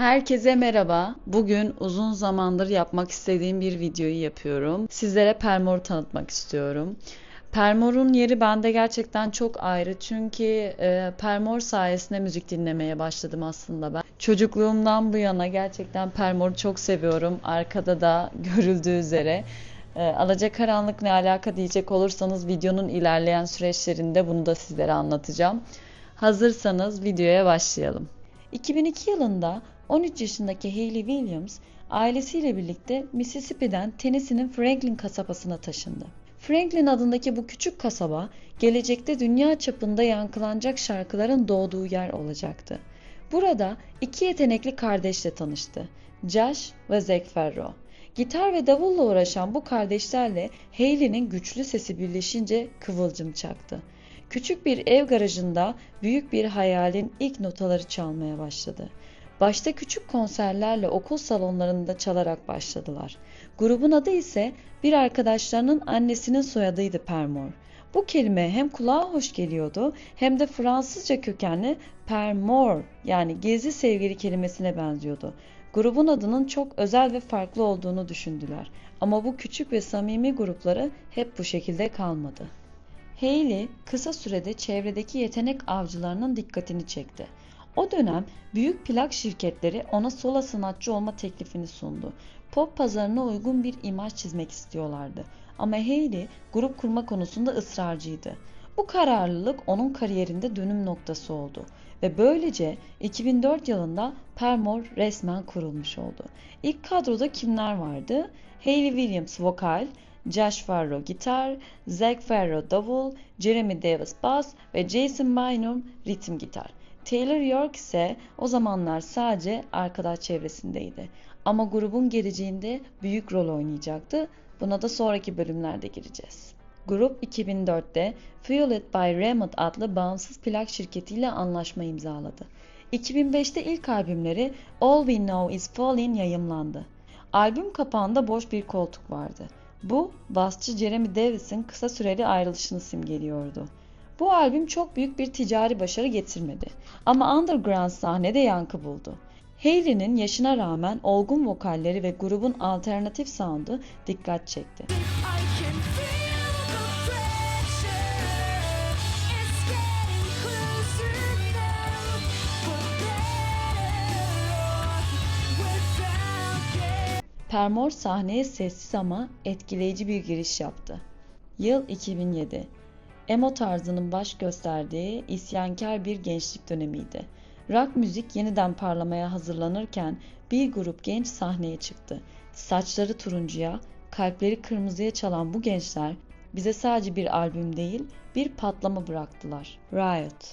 Herkese merhaba. Bugün uzun zamandır yapmak istediğim bir videoyu yapıyorum. Sizlere Permor'u tanıtmak istiyorum. Permor'un yeri bende gerçekten çok ayrı çünkü e, Permor sayesinde müzik dinlemeye başladım aslında ben. Çocukluğumdan bu yana gerçekten Permor'u çok seviyorum. Arkada da görüldüğü üzere. E, Alacakaranlık ne alaka diyecek olursanız videonun ilerleyen süreçlerinde bunu da sizlere anlatacağım. Hazırsanız videoya başlayalım. 2002 yılında 13 yaşındaki Hayley Williams ailesiyle birlikte Mississippi'den Tennessee'nin Franklin kasabasına taşındı. Franklin adındaki bu küçük kasaba gelecekte dünya çapında yankılanacak şarkıların doğduğu yer olacaktı. Burada iki yetenekli kardeşle tanıştı. Josh ve Zac Farro. Gitar ve davulla uğraşan bu kardeşlerle Hayley'nin güçlü sesi birleşince kıvılcım çaktı. Küçük bir ev garajında büyük bir hayalin ilk notaları çalmaya başladı. Başta küçük konserlerle okul salonlarında çalarak başladılar. Grubun adı ise bir arkadaşlarının annesinin soyadıydı Permor. Bu kelime hem kulağa hoş geliyordu hem de Fransızca kökenli permor yani gezi sevgili kelimesine benziyordu. Grubun adının çok özel ve farklı olduğunu düşündüler. Ama bu küçük ve samimi grupları hep bu şekilde kalmadı. Hayley kısa sürede çevredeki yetenek avcılarının dikkatini çekti. O dönem büyük plak şirketleri ona sola sanatçı olma teklifini sundu. Pop pazarına uygun bir imaj çizmek istiyorlardı. Ama Hayley grup kurma konusunda ısrarcıydı. Bu kararlılık onun kariyerinde dönüm noktası oldu ve böylece 2004 yılında Paramore resmen kurulmuş oldu. İlk kadroda kimler vardı? Hayley Williams vokal, Josh Farro gitar, Zac Farro davul, Jeremy Davis bas ve Jason Bynum ritim gitar. Taylor York ise o zamanlar sadece arkadaş çevresindeydi. Ama grubun geleceğinde büyük rol oynayacaktı. Buna da sonraki bölümlerde gireceğiz. Grup 2004'te Fueled by Remot adlı bağımsız plak şirketiyle anlaşma imzaladı. 2005'te ilk albümleri All We Know Is Falling yayımlandı. Albüm kapağında boş bir koltuk vardı. Bu, basçı Jeremy Davis'in kısa süreli ayrılışını simgeliyordu. Bu albüm çok büyük bir ticari başarı getirmedi ama underground sahnede yankı buldu. Hayley'nin yaşına rağmen olgun vokalleri ve grubun alternatif sound'u dikkat çekti. Permor sahneye sessiz ama etkileyici bir giriş yaptı. Yıl 2007. Emo tarzının baş gösterdiği isyankar bir gençlik dönemiydi. Rock müzik yeniden parlamaya hazırlanırken bir grup genç sahneye çıktı. Saçları turuncuya, kalpleri kırmızıya çalan bu gençler bize sadece bir albüm değil, bir patlama bıraktılar. Riot.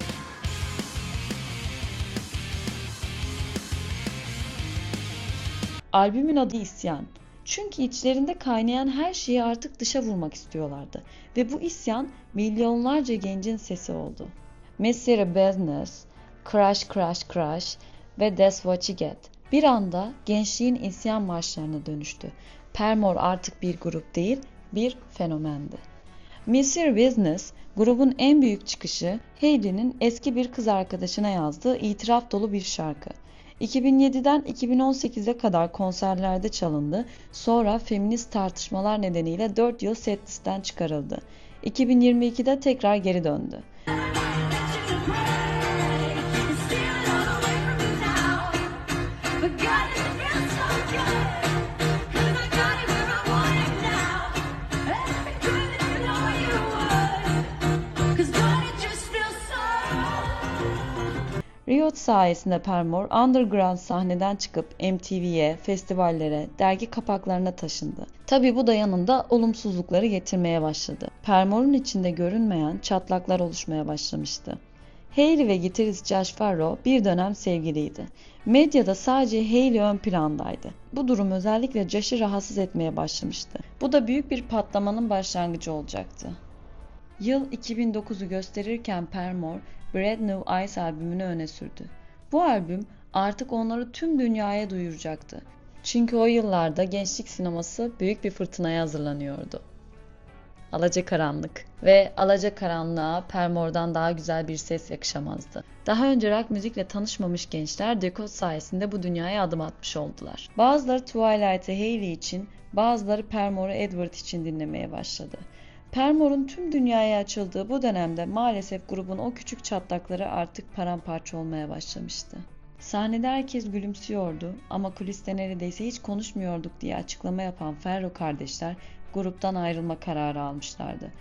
Albümün adı İsyan. Çünkü içlerinde kaynayan her şeyi artık dışa vurmak istiyorlardı. Ve bu isyan milyonlarca gencin sesi oldu. Messier Business, Crash Crash Crash ve That's What You Get bir anda gençliğin isyan marşlarına dönüştü. Permor artık bir grup değil, bir fenomendi. Messier Business, grubun en büyük çıkışı Hayley'nin eski bir kız arkadaşına yazdığı itiraf dolu bir şarkı. 2007'den 2018'e kadar konserlerde çalındı. Sonra feminist tartışmalar nedeniyle 4 yıl setlisten çıkarıldı. 2022'de tekrar geri döndü. Sayesinde Permor underground sahneden çıkıp MTV'ye, festivallere, dergi kapaklarına taşındı. Tabi bu da yanında olumsuzlukları getirmeye başladı. Permor'un içinde görünmeyen çatlaklar oluşmaya başlamıştı. Hayley ve gitarist Josh Farro bir dönem sevgiliydi. Medyada sadece Hayley ön plandaydı. Bu durum özellikle Josh'ı rahatsız etmeye başlamıştı. Bu da büyük bir patlamanın başlangıcı olacaktı. Yıl 2009'u gösterirken Permor, Brand New Eyes albümünü öne sürdü. Bu albüm artık onları tüm dünyaya duyuracaktı. Çünkü o yıllarda gençlik sineması büyük bir fırtınaya hazırlanıyordu. Alacakaranlık. Ve Alacakaranlığa Permore'dan daha güzel bir ses yakışamazdı. Daha önce rock müzikle tanışmamış gençler Dekot sayesinde bu dünyaya adım atmış oldular. Bazıları Twilight'ı Hayley için, bazıları Permore'u Edward için dinlemeye başladı. Permore'un tüm dünyaya açıldığı bu dönemde maalesef grubun o küçük çatlakları artık paramparça olmaya başlamıştı. Sahnede herkes gülümsüyordu ama kuliste neredeyse hiç konuşmuyorduk diye açıklama yapan Ferro kardeşler gruptan ayrılma kararı almışlardı.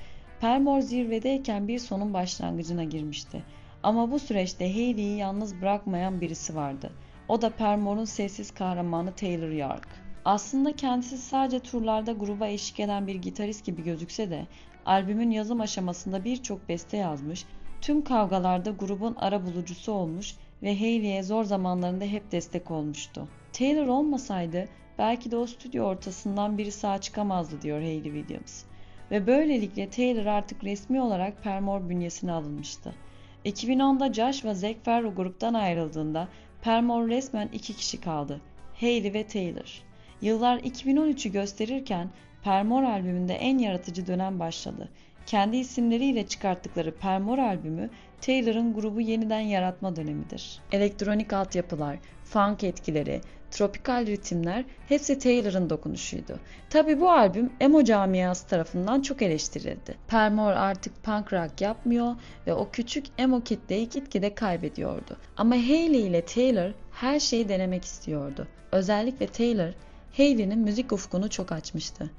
Permore zirvedeyken bir sonun başlangıcına girmişti. Ama bu süreçte Hayley'i yalnız bırakmayan birisi vardı. O da Permore'un sessiz kahramanı Taylor York. Aslında kendisi sadece turlarda gruba eşlik eden bir gitarist gibi gözükse de albümün yazım aşamasında birçok beste yazmış, tüm kavgalarda grubun ara bulucusu olmuş ve Hayley'e zor zamanlarında hep destek olmuştu. Taylor olmasaydı belki de o stüdyo ortasından biri sağ çıkamazdı diyor Hayley Williams. Ve böylelikle Taylor artık resmi olarak Permore bünyesine alınmıştı. 2010'da Josh ve Zac Farro gruptan ayrıldığında Permore resmen iki kişi kaldı. Hayley ve Taylor. Yıllar 2013'ü gösterirken Permore albümünde en yaratıcı dönem başladı. Kendi isimleriyle çıkarttıkları Permore albümü Taylor'ın grubu yeniden yaratma dönemidir. Elektronik altyapılar, funk etkileri, tropikal ritimler hepsi Taylor'ın dokunuşuydu. Tabi bu albüm emo camiası tarafından çok eleştirildi. Permore artık punk rock yapmıyor ve o küçük emo kitleyi gitgide kaybediyordu. Ama Hayley ile Taylor her şeyi denemek istiyordu. Özellikle Taylor, Hayley'nin müzik ufkunu çok açmıştı.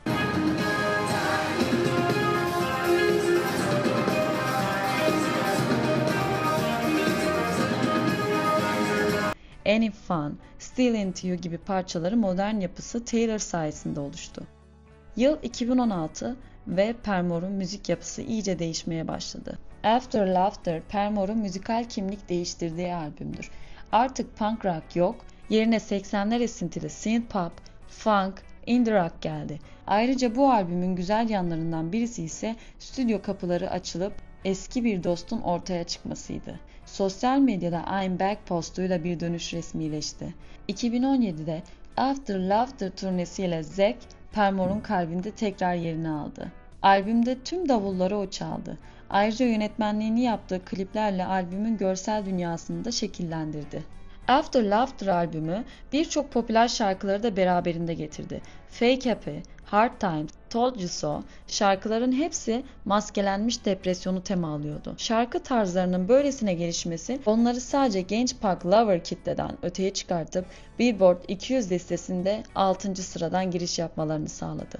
Any Fun, Still Into You gibi parçaları modern yapısı Taylor sayesinde oluştu. Yıl 2016 ve Permore'un müzik yapısı iyice değişmeye başladı. After Laughter, Permore'un müzikal kimlik değiştirdiği albümdür. Artık punk rock yok, yerine 80'ler esintili synth pop, funk, indie rock geldi. Ayrıca bu albümün güzel yanlarından birisi ise stüdyo kapıları açılıp eski bir dostun ortaya çıkmasıydı. Sosyal medyada I'm Back postuyla bir dönüş resmileşti. 2017'de After Laughter turnesiyle Zack, Permore'un kalbinde tekrar yerini aldı. Albümde tüm davulları o çaldı. Ayrıca yönetmenliğini yaptığı kliplerle albümün görsel dünyasını da şekillendirdi. After Laughter albümü birçok popüler şarkıları da beraberinde getirdi. Fake Happy, Hard Times, Told You So şarkıların hepsi maskelenmiş depresyonu tema alıyordu. Şarkı tarzlarının böylesine gelişmesi onları sadece genç punk lover kitleden öteye çıkartıp Billboard 200 listesinde 6. sıradan giriş yapmalarını sağladı.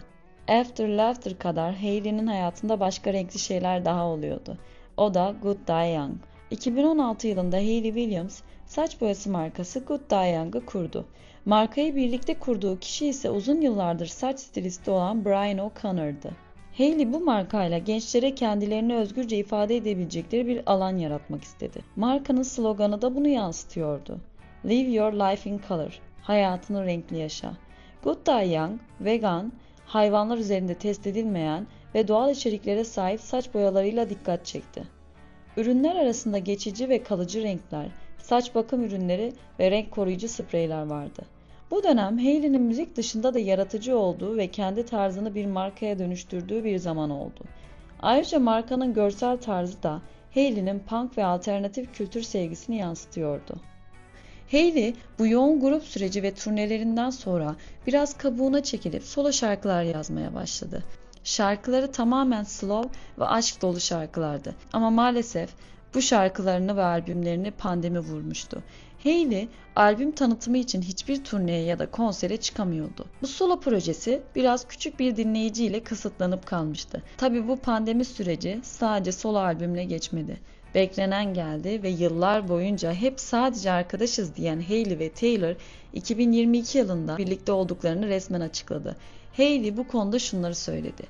After Laughter kadar Hayley'nin hayatında başka renkli şeyler daha oluyordu. O da Good Die Young. 2016 yılında Hayley Williams saç boyası markası Good Die Young'ı kurdu. Markayı birlikte kurduğu kişi ise uzun yıllardır saç stilisti olan Brian O'Connor'dı. Hayley bu markayla gençlere kendilerini özgürce ifade edebilecekleri bir alan yaratmak istedi. Markanın sloganı da bunu yansıtıyordu. Live your life in color. Hayatını renkli yaşa. Good Die Young, vegan, hayvanlar üzerinde test edilmeyen ve doğal içeriklere sahip saç boyalarıyla dikkat çekti. Ürünler arasında geçici ve kalıcı renkler, saç bakım ürünleri ve renk koruyucu spreyler vardı. Bu dönem Hayley'nin müzik dışında da yaratıcı olduğu ve kendi tarzını bir markaya dönüştürdüğü bir zaman oldu. Ayrıca markanın görsel tarzı da Hayley'nin punk ve alternatif kültür sevgisini yansıtıyordu. Hayley bu yoğun grup süreci ve turnelerinden sonra biraz kabuğuna çekilip solo şarkılar yazmaya başladı. Şarkıları tamamen slow ve aşk dolu şarkılardı. Ama maalesef bu şarkılarını ve albümlerini pandemi vurmuştu. Hayley albüm tanıtımı için hiçbir turneye ya da konsere çıkamıyordu. Bu solo projesi biraz küçük bir dinleyiciyle kısıtlanıp kalmıştı. Tabi bu pandemi süreci sadece solo albümle geçmedi. Beklenen geldi ve yıllar boyunca hep sadece arkadaşız diyen Hayley ve Taylor 2022 yılında birlikte olduklarını resmen açıkladı. Hayley bu konuda şunları söyledi.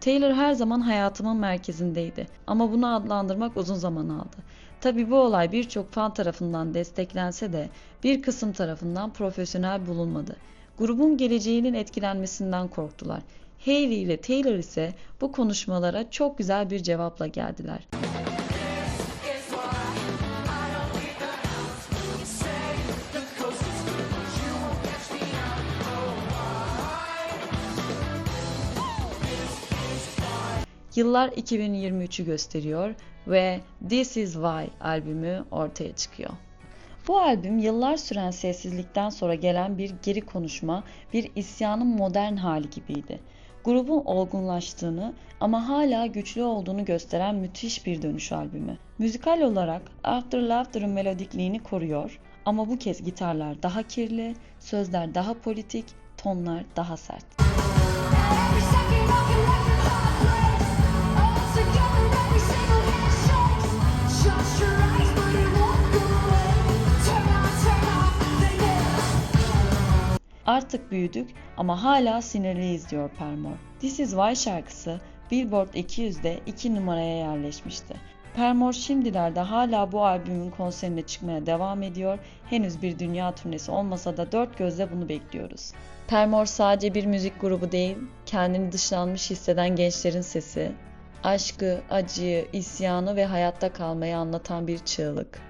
Taylor her zaman hayatımın merkezindeydi ama bunu adlandırmak uzun zaman aldı. Tabi bu olay birçok fan tarafından desteklense de bir kısım tarafından profesyonel bulunmadı. Grubun geleceğinin etkilenmesinden korktular. Hayley ile Taylor ise bu konuşmalara çok güzel bir cevapla geldiler. Yıllar 2023'ü gösteriyor ve This Is Why albümü ortaya çıkıyor. Bu albüm yıllar süren sessizlikten sonra gelen bir geri konuşma, bir isyanın modern hali gibiydi. Grubun olgunlaştığını ama hala güçlü olduğunu gösteren müthiş bir dönüş albümü. Müzikal olarak After Laughter'ın melodikliğini koruyor ama bu kez gitarlar daha kirli, sözler daha politik, tonlar daha sert. Artık büyüdük ama hala sinirliyiz diyor Paramore. This Is Why şarkısı Billboard 200'de 2 numaraya yerleşmişti. Paramore şimdilerde hala bu albümün konserine çıkmaya devam ediyor. Henüz bir dünya turnesi olmasa da dört gözle bunu bekliyoruz. Paramore sadece bir müzik grubu değil, kendini dışlanmış hisseden gençlerin sesi. Aşkı, acıyı, isyanı ve hayatta kalmayı anlatan bir çığlık.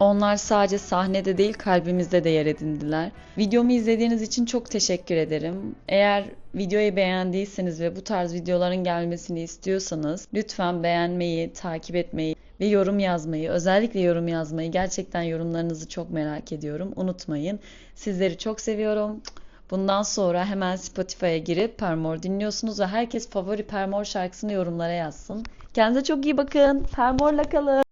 Onlar sadece sahnede değil kalbimizde de yer edindiler. Videomu izlediğiniz için çok teşekkür ederim. Eğer videoyu beğendiyseniz ve bu tarz videoların gelmesini istiyorsanız lütfen beğenmeyi, takip etmeyi ve yorum yazmayı, özellikle yorum yazmayı gerçekten yorumlarınızı çok merak ediyorum. Unutmayın. Sizleri çok seviyorum. Bundan sonra hemen Spotify'a girip Paramore dinliyorsunuz ve herkes favori Paramore şarkısını yorumlara yazsın. Kendinize çok iyi bakın. Paramore'la kalın.